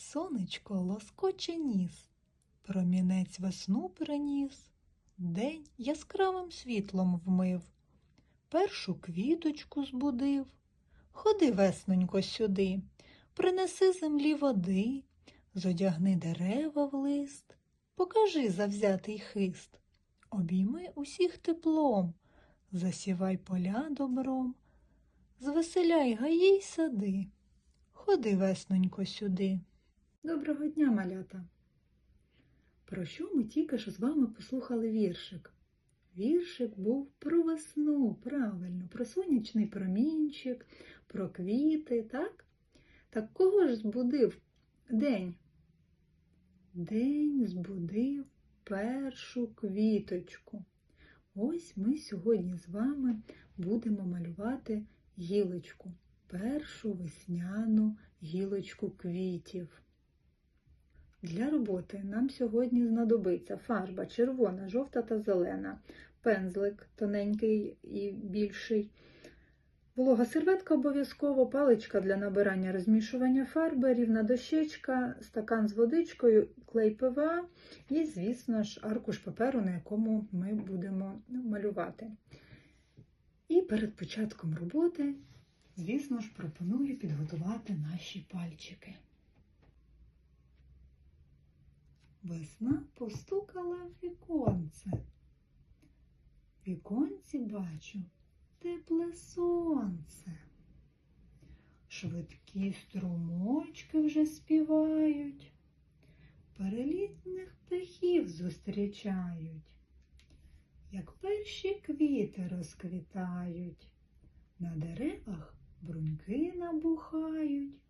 Сонечко лоскоче ніс, промінець весну приніс, день яскравим світлом вмив, першу квіточку збудив. Ходи, веснонько, сюди, принеси землі води, зодягни дерева в лист, покажи завзятий хист, обійми усіх теплом, засівай поля добром, звеселяй гаї й сади. Ходи, веснонько, сюди. Доброго дня, малята! Про що ми тільки що з вами послухали віршик? Віршик був про весну, правильно, про сонячний промінчик, про квіти, так? Так кого ж збудив день? День збудив першу квіточку. Ось ми сьогодні з вами будемо малювати гілочку, першу весняну гілочку квітів. Для роботи нам сьогодні знадобиться фарба червона, жовта та зелена, пензлик тоненький і більший, волога серветка обов'язково, паличка для набирання розмішування фарби, рівна дощечка, стакан з водичкою, клей ПВА і, звісно ж, аркуш паперу, на якому ми будемо малювати. І перед початком роботи, звісно ж, пропоную підготувати наші пальчики. Весна постукала в віконце. В віконці бачу тепле сонце. Швидкі струмочки вже співають, перелітних птахів зустрічають, як перші квіти розквітають, на деревах бруньки набухають,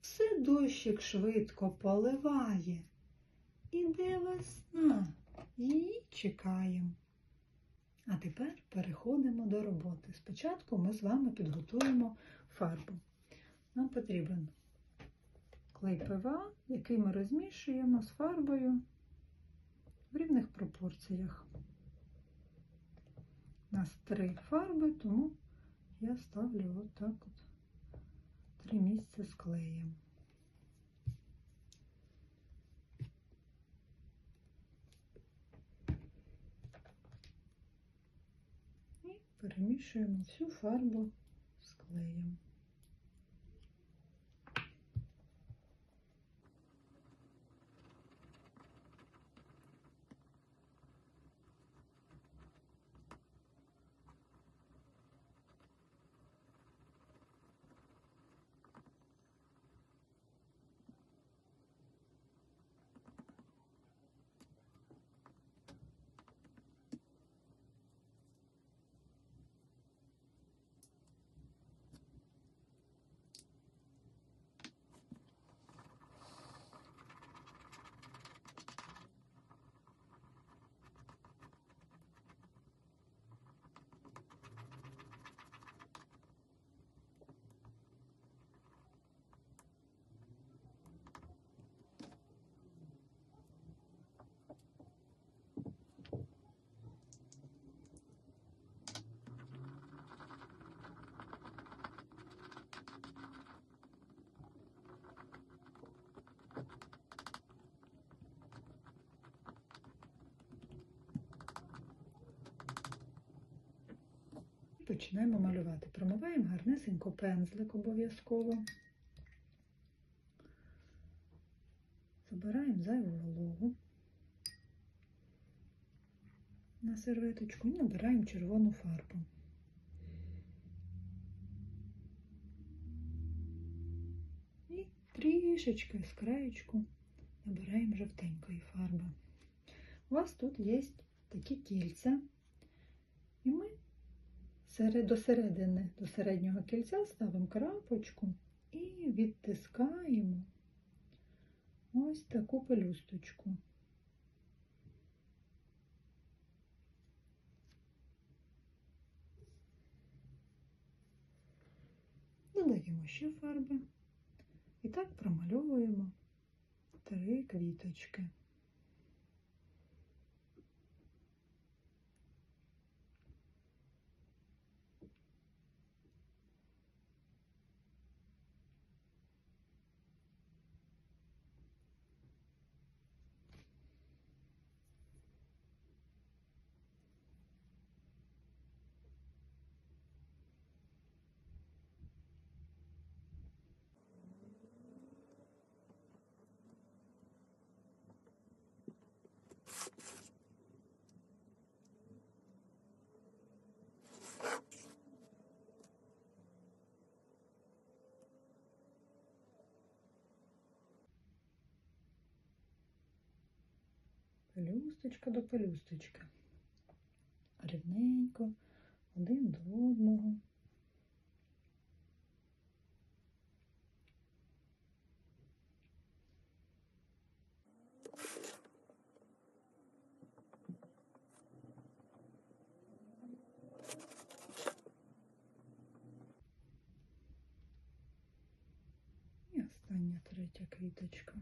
все дощик швидко поливає. Іде весна, її чекаємо. А тепер переходимо до роботи. Спочатку ми з вами підготуємо фарбу. Нам потрібен клей ПВА, який ми розмішуємо з фарбою в рівних пропорціях. У нас три фарби, тому я ставлю отак от три місця з клеєм. Перемішуємо всю фарбу з клеєм. Починаємо малювати. Промиваємо гарнесенько пензлик обов'язково. Забираємо зайву вологу на серветочку і набираємо червону фарбу. І трішечки з краєчку набираємо жовтенької фарби. У вас тут є такі кільця, і ми до середини, до середнього кільця ставимо крапочку і відтискаємо ось таку пелюсточку. Додаємо ще фарби і так промальовуємо три квіточки. Пелюсточка до пелюсточки. Рівненько, один до одного. Третя квіточка.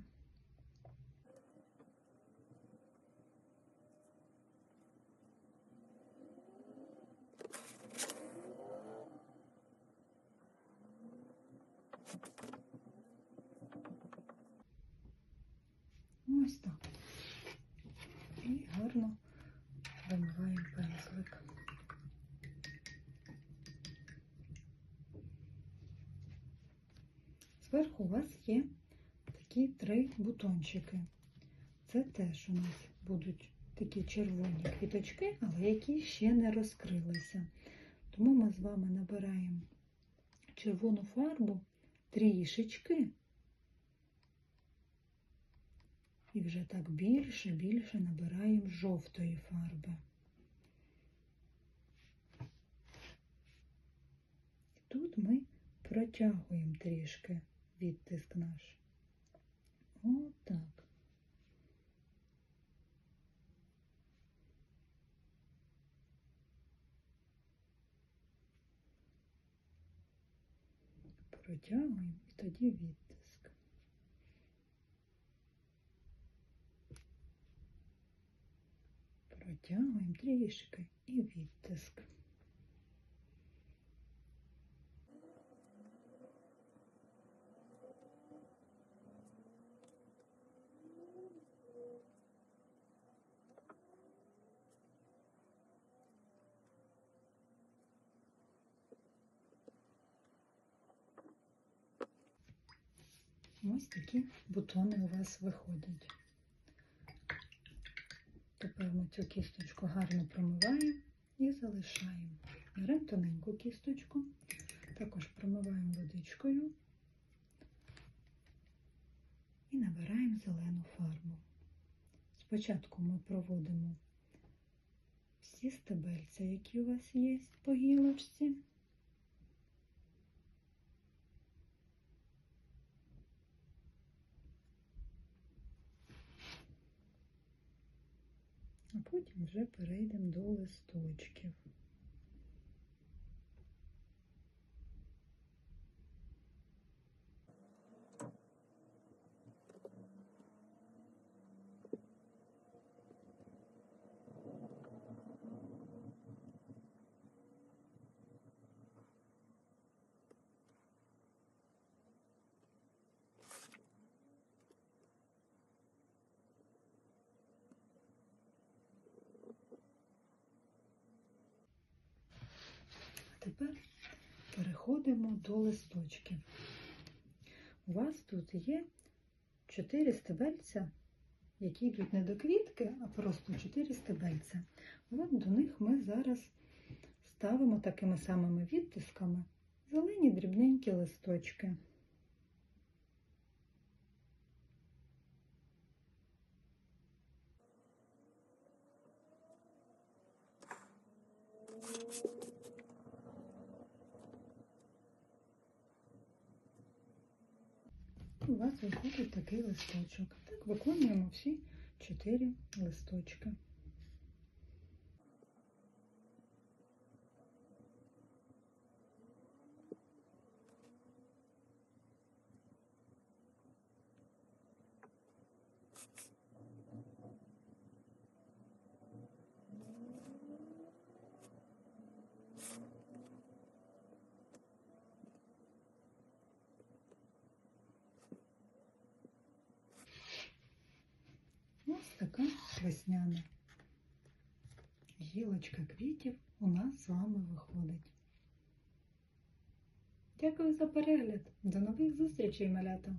Ось так. І гарно вимиваємо пензлик. Зверху у вас є такі три бутончики. Це теж у нас будуть такі червоні квіточки, але які ще не розкрилися. Тому ми з вами набираємо червону фарбу трішечки. І вже так більше, більше набираємо жовтої фарби. І тут ми протягуємо трішки відтиск наш. Отак. Протягуємо і тоді відтиск. Протягуємо трішки і відтиск. Ось такі бутони у вас виходять. Тепер ми цю кісточку гарно промиваємо і залишаємо. Беремо тоненьку кісточку, також промиваємо водичкою і набираємо зелену фарбу. Спочатку ми проводимо всі стебельця, які у вас є по гілочці. А потім вже перейдемо до листочків. Тепер переходимо до листочків. У вас тут є 4 стебельця, які йдуть не до квітки, а просто 4 стебельця. От до них ми зараз ставимо такими самими відтисками зелені дрібненькі листочки. Вас виходить такий листочок. Так виконуємо всі чотири листочки. Ось така весняна гілочка квітів у нас з вами виходить. Дякую за перегляд. До нових зустрічей, малята!